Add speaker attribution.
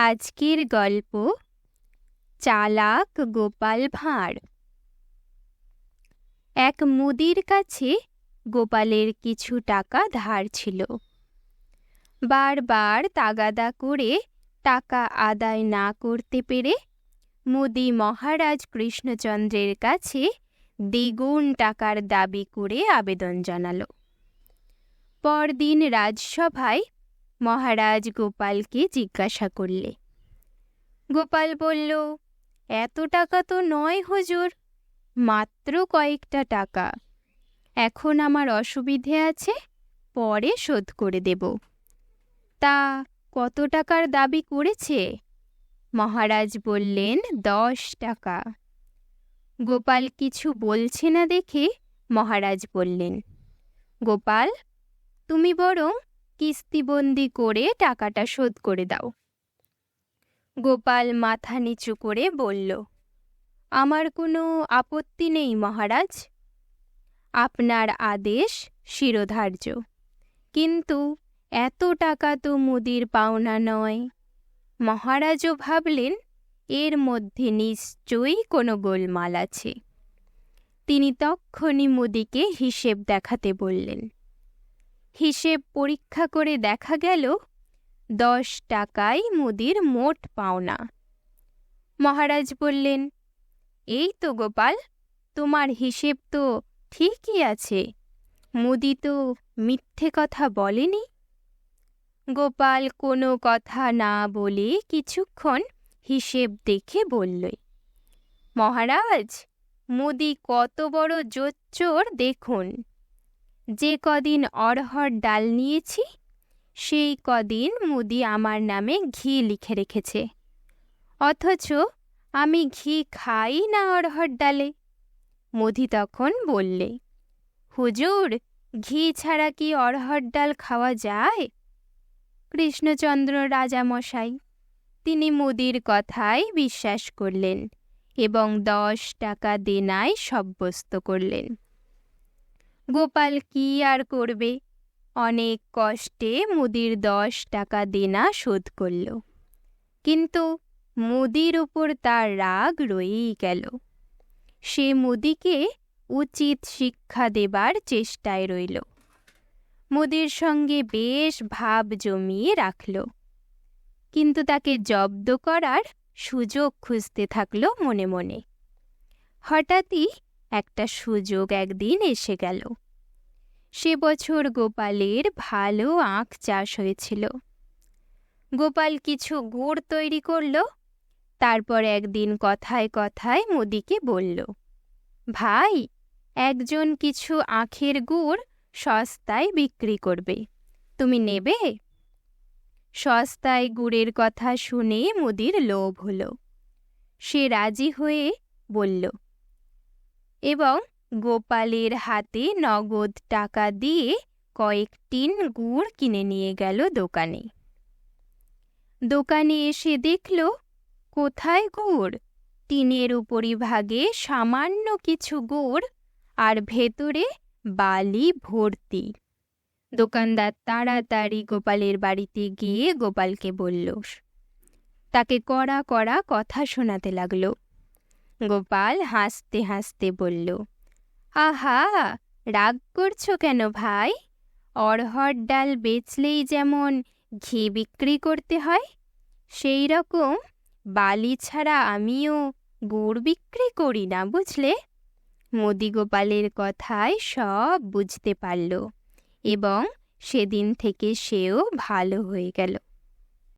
Speaker 1: আজকের গল্প চালাক গোপাল ভাঁড়। এক মুদির কাছে গোপালের কিছু টাকা ধার ছিল। বারবার তাগাদা করে টাকা আদায় না করতে পেরে মুদি মহারাজ কৃষ্ণচন্দ্রের কাছে দ্বিগুণ টাকার দাবি করে আবেদন জানালো। পরদিন রাজসভায় মহারাজ গোপালকে জিজ্ঞাসা করলে। গোপাল বলল, এত টাকা তো নয় হুজুর, মাত্র কয়েকটা টাকা। এখন আমার অসুবিধে আছে, পরে শোধ করে দেব। তা কত টাকার দাবি করেছে? মহারাজ বললেন, দশ টাকা। গোপাল কিছু বলছে না দেখে মহারাজ বললেন, গোপাল, তুমি বরং কিস্তিবন্দি করে টাকাটা শোধ করে দাও। গোপাল মাথা নিচু করে বলল, আমার কোনো আপত্তি নেই মহারাজ। আপনার আদেশ শিরোধার্য। কিন্তু এত টাকা তো মুদির পাওনা নয়। মহারাজও ভাবলেন, এর মধ্যে নিশ্চয়ই কোনো গোলমাল আছে। তিনি তক্ষণি মুদিকে হিসেব দেখাতে বললেন হিসেব পরীক্ষা করে দেখা গেল, দশ টাকাই মুদির মোট পাওনা। মহারাজ বললেন, এই তো গোপাল, তোমার হিসেব তো ঠিকই আছে, মুদি তো মিথ্যে কথা বলেনি। গোপাল কোনো কথা না বলে কিছুক্ষণ হিসেব দেখে বলল, মহারাজ, মুদি কত বড় জোচ্চোর দেখুন। যে কদিন অড়হর ডাল নিয়েছি, সেই কদিন মুদি আমার নামে ঘি লিখে রেখেছে। অথচ আমি ঘি খাই না অড়হর ডালে। মুদি তখন বললে, হুজুর, ঘি ছাড়া কি অড়হর ডাল খাওয়া যায়? কৃষ্ণচন্দ্র রাজামশাই, তিনি মুদির কথায় বিশ্বাস করলেন এবং দশ টাকা দেনায় সাব্যস্ত করলেন। গোপাল কি আর করবে? অনেক কষ্টে মুদির দশ টাকা দেনা শোধ করল। কিন্তু মুদির উপর তার রাগ রয়েই গেল। সে মুদিকে উচিত শিক্ষা দেবার চেষ্টায় রইল। মুদির সঙ্গে বেশ ভাব জমিয়ে রাখল। কিন্তু তাকে জব্দ করার সুযোগ খুঁজতে থাকল মনে মনে। হঠাৎই একটা সুযোগ একদিন এসে গেল। সে বছর গোপালের ভালো আখ চাষ হয়েছিল। গোপাল কিছু গুড় তৈরি করল, তারপর একদিন কথায় কথায় মোদিকে বলল, ভাই, একজন কিছু আখের গুড় সস্তায় বিক্রি করবে, তুমি নেবে? সস্তায় গুড়ের কথা শুনে মুদির লোভ হলো। সে রাজি হয়ে বলল এবং গোপালের হাতে নগদ টাকা দিয়ে কয়েক টিন গুড় কিনে নিয়ে গেল দোকানে। দোকানে এসে দেখল, কোথায় গুড়? টিনের উপরিভাগে সামান্য কিছু গুড় আর ভেতরে বালি ভর্তি। দোকানদার তাড়াতাড়ি গোপালের বাড়িতে গিয়ে গোপালকে বলল। তাকে কড়া কড়া কথা শোনাতে লাগল। গোপাল হাসতে হাসতে বলল, আহা, রাগ করছ কেন ভাই? অড়হর ডাল বেচলেই যেমন ঘি বিক্রি করতে হয়, সেই রকম বালি ছাড়া আমিও গুড় বিক্রি করি না বুঝলে? মোদি গোপালের কথায় সব বুঝতে পারল এবং সেদিন থেকে সেও ভালো হয়ে গেল।